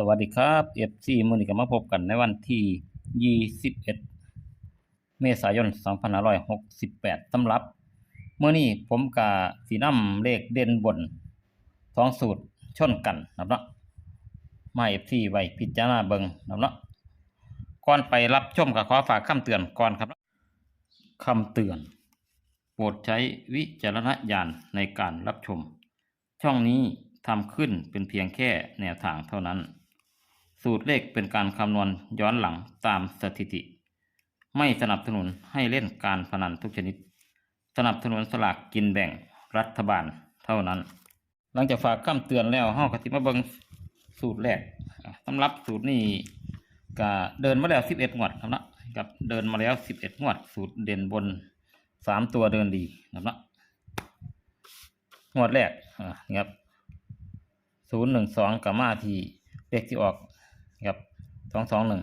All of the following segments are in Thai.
สวัสดีครับเอฟซีมือนี้ก็มาพบกันในวันที่ 21 เมษายน 2568สำหรับเมื่อนี้ผมกะสีน้ำเลขเด่นบนสองสูตรชนกันนะครับเนาะมาเอฟซีไว้พิจารณาเบิงนะครับเนาะก่อนไปรับชมก็ขอฝากคำเตือนก่อนครับคำเตือน โปรดใช้วิจารณญาณในการรับชม ช่องนี้ทำขึ้นเป็นเพียงแค่แนวทางเท่านั้น สูตรเลขเป็นการคำนวณย้อนหลังตามสถิติ ไม่สนับสนุนให้เล่นการพนันทุกชนิด สนับสนุนสลากกินแบ่งรัฐบาลเท่านั้น หลังจากฝากคำเตือนแล้วห้องกติมาเบิงสูตรแรกสำหรับสูตรนี้ก็เดินมาแล้วสิบเอ็ดงวดครับนะกับเดินมาแล้วสิบเอ็ดงวด สูตรเด่นบนสามตัวเดินดีนะครับนะงวดแรกอ่านี่ครับศูนย์หนึ่งสองกับมาทีเลขที่ออก ครับสองสองหนึ่ง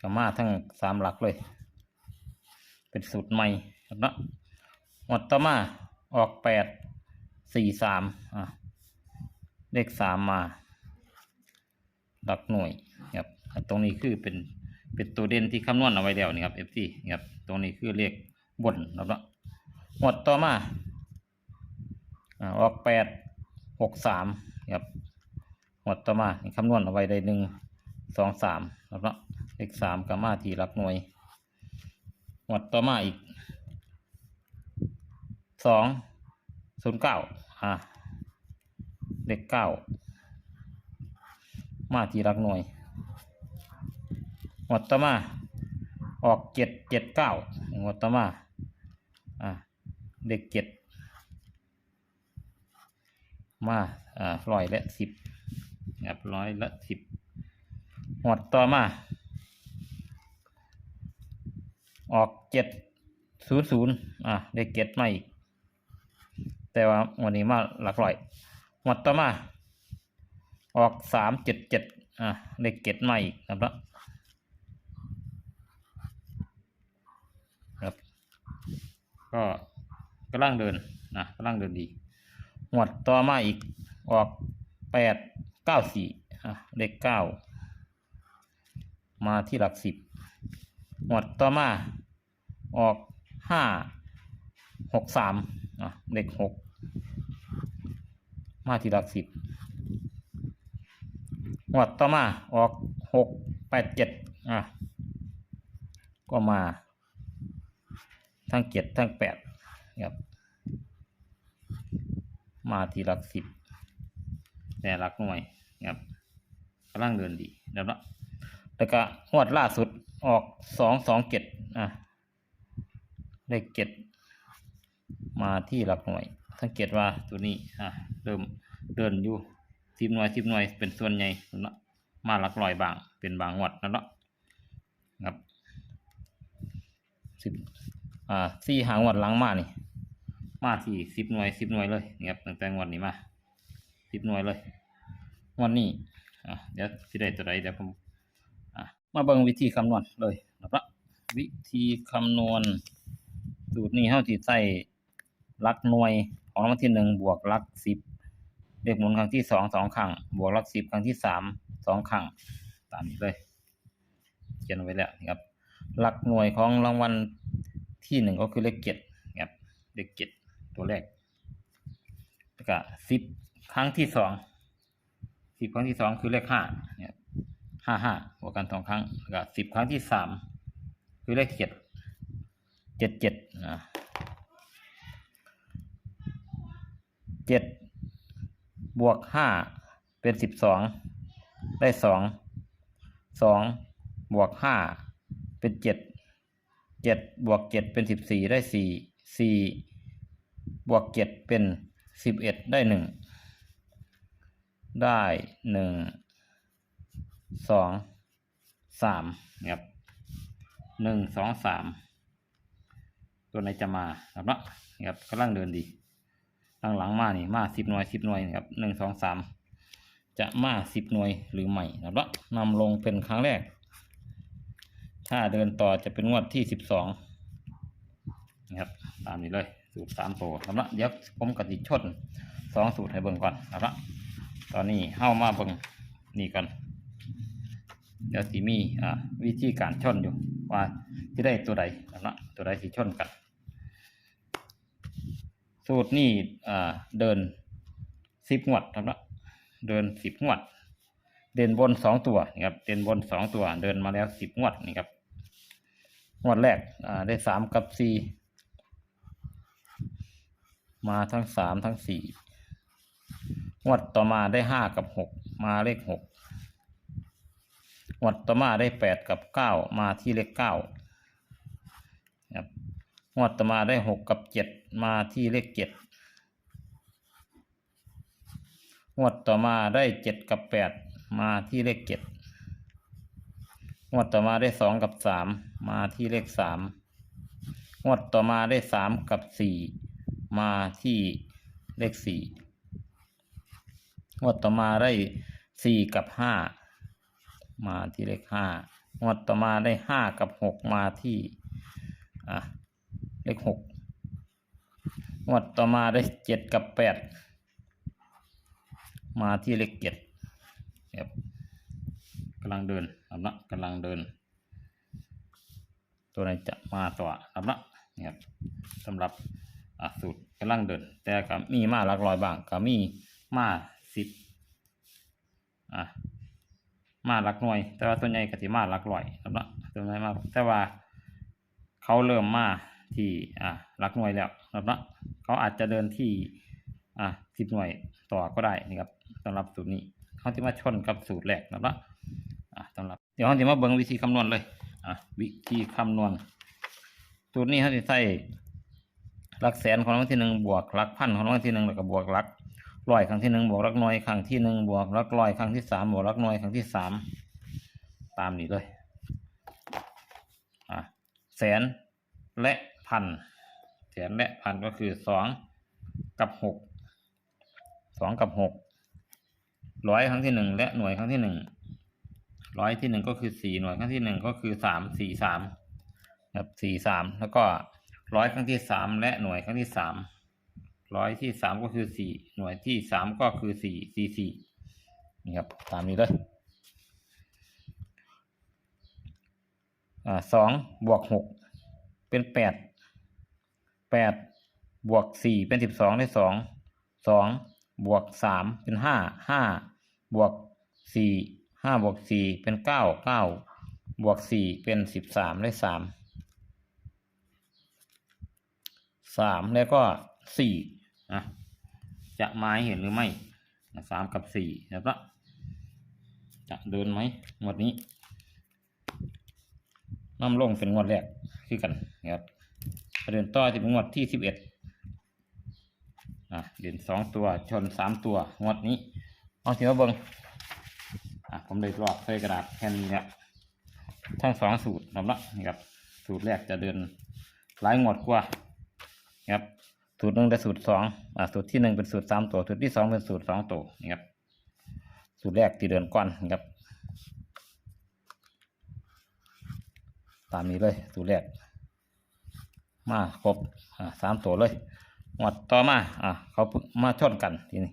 กมาทั้งสามหลักเลย เป็นสูตรใหม่ครับเนาะหมดต่อมาออกแปดสี่สามอะเลขสามมา หลักหน่วยครับตรงนี้คือเป็นเป็นตัวเด่นที่คำนวณเอาไว้แล้วนี่ครับ FT นี่ครับตรงนี้คือเลขบนครับเนาะหมดต่อมาอะออกแปด หกสามครับหมดต่อมาคำนวณเอาไว้ได้หนึ่งสองสามครับเนาะเลขสามกับมาทีรักหน่วยหมดต่อมาอีกสองศูนย์เก้าอ่าเลขเก้ามาที่รักหน่วยหมดต่อมา ออกเจ็ดเจ็ดเก้าหมดต่อมาอ่าเลขเจ็ด มาอ่าร้อยละสิบครับร้อยละสิบหมดต่อมา ออกเจ็ดศูนย์ศูนย์อะได้เก็ตมาอีก แต่ว่าวันนี้มาหลักร้อยหมดต่อมา ออกสามเจ็ดเจ็ดอะได้เก็ตมาอีกครับครับ ก็กำลังเดินนะกำลังเดินดี หมวดต่อมาอีกออกแปดเก้าสี่อะเลขเก้ามาที่หลักสิบหมวดต่อมาออกห้าหกสามอะเลขหกมาที่หลักสิบหมวดต่อมาออกหกแปดเจ็ดอะก็มาทั้งเจ็ดทั้งแปดครับ มาที่หลักสิบแต่หลักหน่วยครับกำลังเดินดีแล้วนะแล้วก็งวดล่าสุดออกสองสองเจ็ดอะเลขเจ็ดมาที่หลักหน่วย สังเกตว่าตัวนี้อะเริ่มเดินอยู่สิบหน่วยสิบหน่วยเป็นส่วนใหญ่นะมาหลักลอยบางเป็นบางงวดนะเนาะครับสิบอ่าสี่หางวดหลังมานี่ มาที่สิบหน่วยสิบหน่วยเลยนี่ครับตั้งแต่งวดนี้มาสิบหน่วยเลยงวดนี้อะเดี๋ยวสิได้ตัวใดเดี๋ยวผมอะมาเบิ่งวิธีคำนวณเลยนะครับวิธีคำนวณสูตรนี้เฮาสิใส่ลักหน่วยของรางวัลที่หนึ่งบวกลักสิบเลขหมุนครั้งที่สองสองครั้งบวกลักสิบครั้งที่สามสองครั้งตามนี้เลยเขียนไว้แล้วนะครับหลักหน่วยของรางวัลที่หนึ่งก็คือเลขเจ็ดนะครับเลขเจ็ด ตัวแรกแล้วก็สิบครั้งที่สองสิบครั้งที่สองคือเลขห้าเนี่ยห้าห้าบวกกันสองครั้งแล้วก็สิบครั้งที่สามคือเลขเจ็ดเจ็ดเจ็ดนะเจ็ดบวกห้าเป็นสิบสองได้สองสองบวกห้าเป็นเจ็ดเจ็ดบวกเจ็ดเป็นสิบสี่ได้สี่สี่ บวกเจ็ดเป็นสิบเอ็ดได้หนึ่งได้หนึ่งสองสามนะครับหนึ่งสองสามตัวไหนจะมาครับเนาะนะครับกำลังเดินดีหลังหลังมานี่มาสิบหน่วยสิบหน่วยนะครับหนึ่งสองสามจะมาสิบหน่วยหรือไม่นะครับเนาะนำลงเป็นครั้งแรก ถ้าเดินต่อจะเป็นงวดที่สิบสองนะครับตามนี้เลย สูตรสามตัวครับเนะเดี๋ยวผมกติชนสองสูตรให้เบิ่งก่อนนะครับตอนนี้เฮ้ามาเบิ่งนี่ก่อนเดี๋ยวสิมีอ่าวิธีการชนอยู่ว่าที่ได้ตัวใดนะครับตัวใดสิชนกัน สูตรนี่อ่าเดินสิบงวดนะครับเดินสิบงวด เดินบนสองตัวนี่ครับเดินบนสองตัว เดินมาแล้วสิบงวดนี่ครับงวดแรกอ่าได้สามกับสี่ มาทั้งสามทั้งสี่งวดต่อมาได้ห้ากับหกมาเลขหกงวดต่อมาได้แปดกับเก้ามาที่เลขเก้าครับงวดต่อมาได้หกกับเจ็ดมาที่เลขเจ็ดงวดต่อมาได้เจ็ดกับแปดมาที่เลขเจ็ดงวดต่อมาได้สองกับสามมาที่เลขสามงวดต่อมาได้สามกับสี่ มาที่เลขสี่งวดต่อมาได้สี่กับห้ามาที่เลขห้างวดต่อมาได้ห้ากับหกมาที่อะเลขหกงวดต่อมาได้เจ็ดกับแปดมาที่เลขเจ็ดครับกำลังเดินครับนะกำลังเดิน ตัวไหนจะมาต่อครับนะนี่ครับสำหรับอสูตร กำลังเดิน แต่ก็มีมาหลักร้อยบ้างก็มีมาสิบอะมาหลักหน่วย แต่ว่าส่วใหญ่ก็สิมาหลักร้อยครับนะส่วใหญ่มาแต่ว่าเขาเริ่มมาที่อะหลักหน่วยแล้วครับนะเขาอาจจะเดินที่อะสิบหน่วยต่อก็ได้นะครับสำหรับสูตรนี้เขาจะมาชนกับสูตรแรกนะครับอะสำหรับเดี๋ยวเขาจะมาเบิ่งวิธีคำนวณเลยอะวิธีคำนวณสูตรนี้เขาจะใส่ หลักแสนของรางวัลที่หนึ่งบวกหลักพันของรางวัลที่หนึ่งแล้วก็บวกหลักร้อยครั้งที่หนึ่งบวกหลักหน่วยครั้งที่หนึ่งบวกหลักร้อยครั้งที่สามบวกหลักหน่วยครั้งที่สามตามนี้เลยอะแสนและพันแสนและพันก็คือสองกับหกสองกับหกร้อยครั้งที่หนึ่งและหน่วยครั้งที่หนึ่งร้อยที่หนึ่งก็คือสี่หน่วยครั้งที่หนึ่งก็คือสามสี่สามครับสี่สามแล้วก็ ร้อยครั้งที่สามและหน่วยครั้งที่สามร้อยที่สามก็คือสี่หน่วยที่สามก็คือสี่สี่สี่นี่ครับตามนี้เลยสองบวกหกเป็นแปดแปดบวกสี่เป็นสิบสองได้สองสองบวกสามเป็นห้าห้าบวกสี่ห้าบวกสี่เป็นเก้าเก้าบวกสี่เป็นสิบสามได้สาม สามแล้วก็สี่อะจะมาเห็นหรือไม่สามกับสี่นะครับจะเดินไหมงวดนี้น้ำลงเป็นงวดแรกคือกันนะครับเดินต่อที่เป็นงวดที่สิบเอ็ดอะเด่นสองตัวชนสามตัวงวดนี้เอาถือมาเบิงอะผมเลยลอกใส่กระดาษแค่นี้เนี่ยทั้งสองสูตรนำละครับสูตรแรกจะเดินหลายงวดกว่า นะครับ สูตรหนึ่งเป็นสูตรสองอะสูตรที่หนึ่งเป็นสูตรสามตัว สูตรที่สองเป็นสูตรสองตัวนี่ครับ สูตรแรกที่เดินก่อนนะครับ ตามนี้เลย สูตรแรก มาครบอ่าสามตัวเลยหมดต่อมา อ่าเขามาชนกันทีนี้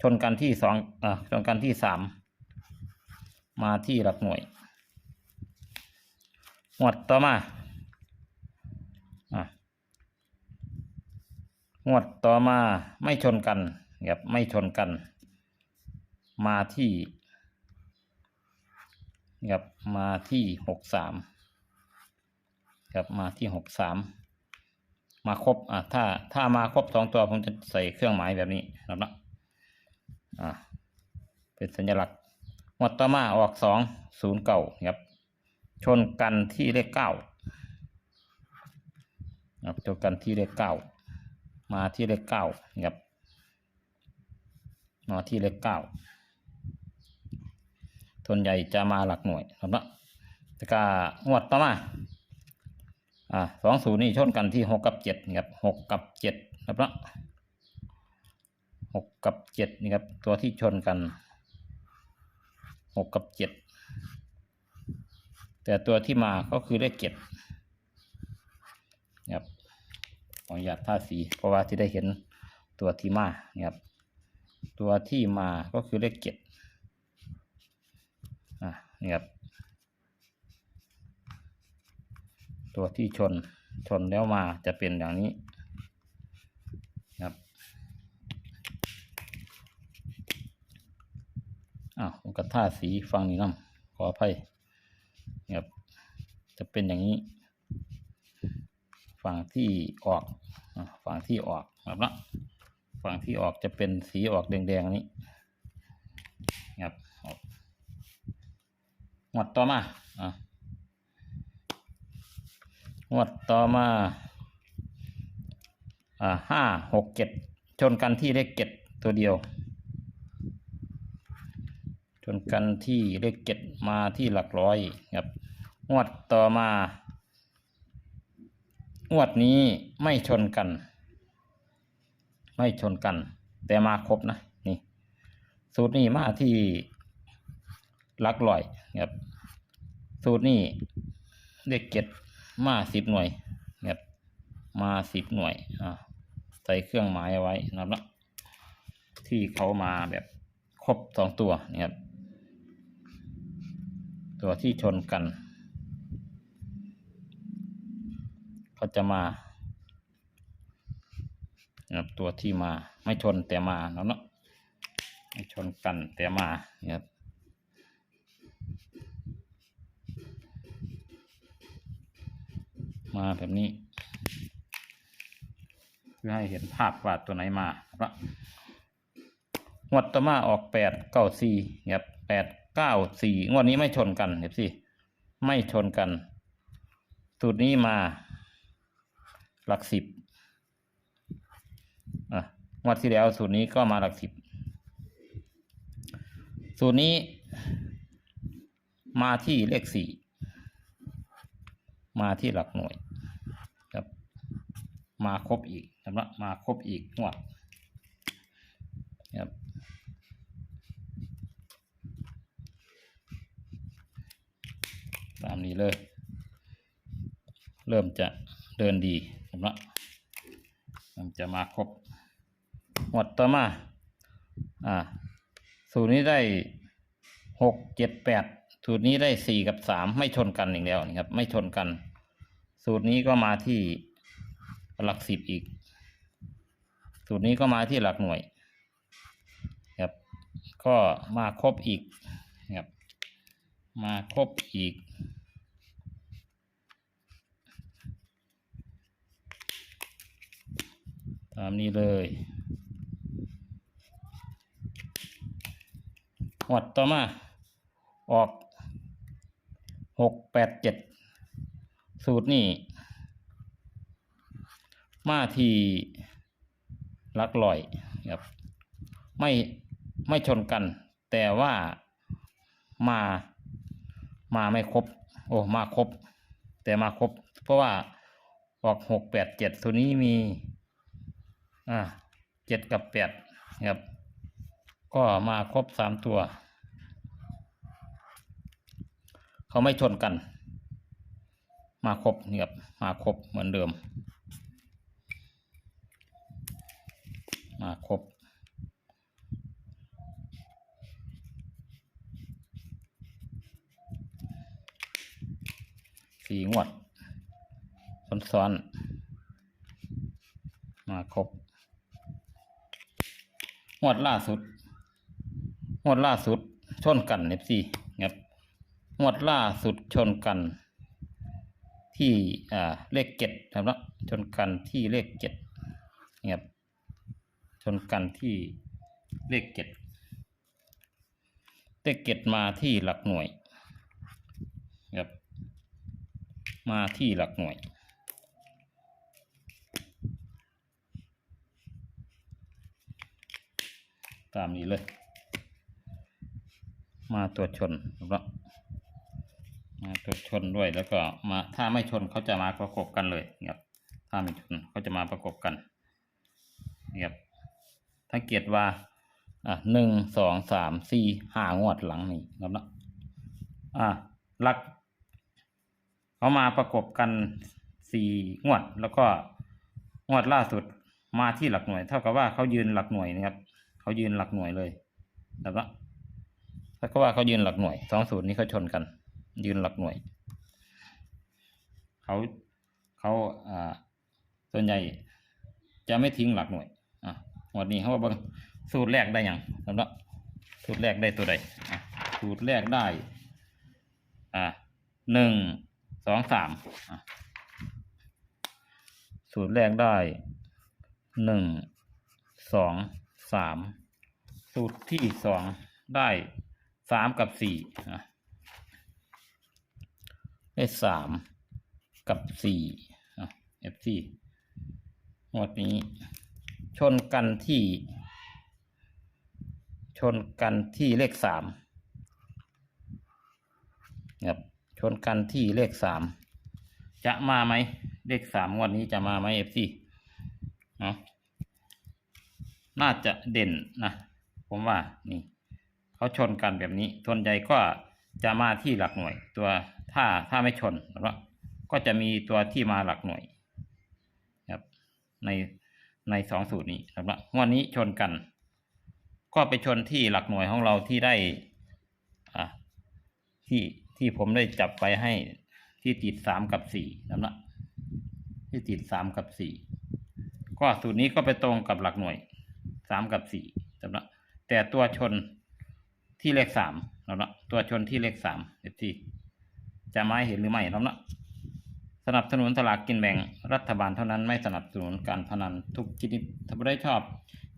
ชนกันที่สองอ่าชนกันที่สาม มาที่หลักหน่วยหมดต่อมา อ่า หมวดต่อมาไม่ชนกันครับไม่ชนกัน มาที่ครับมาที่หกสามครับมาที่หกสามมาครบอ่าถ้าถ้ามาครบสองตัวผมจะใส่เครื่องหมายแบบนี้นะครับนะอ่าเป็นสัญลักษณ์หมดต่อมาออกสองศูนย์เก่าครับชนกันที่เลขเก้าครับชนกันที่เลขเก้า มาที่เลขเก้าครับมาที่เลขเก้าส่วนใหญ่จะมาหลักหน่วยครับนะแต่ก็งวดต่อมาอ่าสองศูนย์นี่ชนกันที่หกกับเจ็ดนะครับหกกับเจ็ดครับนะหกกับเจ็ดนี่ครับตัวที่ชนกันหกกับเจ็ดแต่ตัวที่มาก็คือเลขเจ็ดครับ ออนุญาตท่าสี เพราะว่าที่ได้เห็นตัวที่มานี่ครับ ตัวที่มาก็คือเลขเจ็ดอะนี่ครับตัวที่ชนชนแล้วมาจะเป็นอย่างนี้ครับอ้าวกระท่าสีฟังนี่น้ำขออภัยนี่ครับจะเป็นอย่างนี้ ฝั่งที่ออกฝั่งที่ออกแบบละฝั่งที่ออกจะเป็นสีออกแดงๆนี้ครับงวดต่อมาอะงวดต่อมาอ่าห้าหกเจ็ดชนกันที่เลขเจ็ดตัวเดียว ชนกันที่เลขเจ็ดมาที่หลักร้อยครับงวดต่อมา งวดนี้ไม่ชนกัน ไม่ชนกัน แต่มาครบนะนี่ สูตรนี้มาที่ลักร้อยครับสูตรนี้เลขเจ็ดมาสิบหน่วยครับมาสิบหน่วยอ่าใส่เครื่องหมายไว้นะครับนะที่เขามาแบบครบสองตัวนี่ครับตัวที่ชนกัน เขาจะมานะครับตัวที่มาไม่ชนแต่มาเนาะเนาะไม่ชนกันแต่มานะครับมาแบบนี้เพื่อให้เห็นภาพว่าตัวไหนมาครับงวดต่อมาออกแปดเก้าสี่ครับแปดเก้าสี่งวดนี้ไม่ชนกันเห็นสิไม่ชนกันสูตรนี้มา หลักสิบอะงวดที่แล้วสูตรนี้ก็มาหลักสิบสูตรนี้มาที่เลขสี่มาที่หลักหน่วยครับ มาครบอีกสำหรับมาครบอีกงวดครับตามนี้เลย เริ่มจะเดินดี สำหรับมันจะมาครบหมดต่อมา อ่า สูตรนี้ได้หกเจ็ดแปดสูตรนี้ได้สี่กับสามไม่ชนกันอีกแล้วนี่ครับ ไม่ชนกัน สูตรนี้ก็มาที่หลักสิบอีก สูตรนี้ก็มาที่หลักหน่วยครับก็มาครบอีกครับมาครบอีกามนี้เลยหวดต่อมา ออกหกแปดเจ็ดสูตรนี่มาทีลักลอยครับไม่ไม่ชนกัน แต่ว่ามามาไม่ครบ โอ้ มาครบ แต่มาครบ เพราะว่าออกหกแปดเจ็ดตัวนี้มี อ่าเจ็ดกับแปดครับ ก็มาครบสามตัว เขาไม่ชนกัน มาครบนี่ครับมาครบเหมือนเดิม มาครบสี่งวดซ้อนๆมาครบ งวดล่าสุดงวดล่าสุดชนกันเอฟซีครับงวดล่าสุดชนกัน ที่อ่าเลขเจ็ดครับละชนกันที่เลขเจ็ดครับชนกันที่เลขเจ็ดเลขเจ็ดมาที่หลักหน่วยครับมาที่หลักหน่วย ตามนี้เลย มาตัวชนแล้วมาตัวชนด้วยแล้วก็มาถ้าไม่ชนเขาจะมาประกบกันเลยครับถ้าไม่ชนเขาจะมาประกบกันนี่ครับถ้าเกียรติว่าอะหนึ่งสองสามสี่ห้างวดหลังนี่ครับนะอะหลักเขามาประกบกันสี่งวดแล้วก็งวดล่าสุดมาที่หลักหน่วย เท่ากับว่าเขายืนหลักหน่วยนะครับ เขายืนหลักหน่วยเลยนะครับถ้าก็ว่าเขายืนหลักหน่วยสองสูตรนี้เขาชนกัน ยืนหลักหน่วย เขาเขาอ่าส่วนใหญ่จะไม่ทิ้งหลักหน่วยอะวันนี้เขาว่าบิ่งสูตรแรกได้ยังสำหรับสูตรแรกได้ตัวใดสูตรแรกได้ อ่าหนึ่งสองสามสูตรแรกได้หนึ่งสอง สามสูตรที่สองได้สามกับสี่อะได้สามกับสี่อะ F4 หมวดนี้ ชนกันที่ ชนกันที่เลขสามครับชนกันที่เลขสามจะมาไหมเลขสามงวันนี้จะมาไหม F4 เนาะ น่าจะเด่นนะผมว่านี่เขาชนกันแบบนี้ส่วนใหญ่ก็จะมาที่หลักหน่วย ตัวถ้าถ้าไม่ชนนะครับก็จะมีตัวที่มาหลักหน่วยครับในในสองสูตรนี้นะครับงวดนี้ชนกัน ก็ไปชนที่หลักหน่วยของเราที่ได้อ่าที่ที่ผมได้จับไปให้ที่ติดสามกับสี่นะครับที่ติดสามกับสี่ก็สูตรนี้ก็ไปตรงกับหลักหน่วย สามกับสี่นะครับแต่ตัวชนที่เลขสามนะครับตัวชนที่เลขสามเอฟซีจะมาให้เห็นหรือไม่นะครับสนับสนุนสลากกินแบ่งรัฐบาลเท่านั้นไม่สนับสนุนการพนันทุกชนิดถ้าไม่ได้ชอบ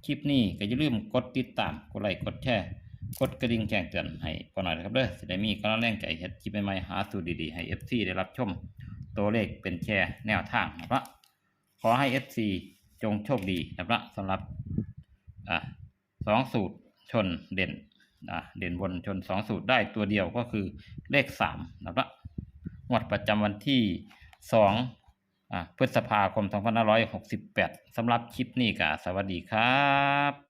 คลิปนี้ก็อย่าลืมกดติดตามกดไลค์กดแชร์กดกระดิ่งแจ้งเตือนให้พอหน่อยนะครับเด้อจะได้มีกำลังแรงใจเฮ็ดคลิปใหม่ๆหาสูตรดีๆให้ FC ได้รับชม ตัวเลขเป็นแชร์แนวทางนะครับขอให้ FC จงโชคดีนะครับสำหรับ อ่าสองสูตรชนเด่นอ่าเด่นบนชนสองสูตรได้ตัวเดียวก็คือเลขสามนะครับงวดประจำวันที่สองอพฤษภาคม 2568สำหรับคลิปนี้ก็สวัสดีครับ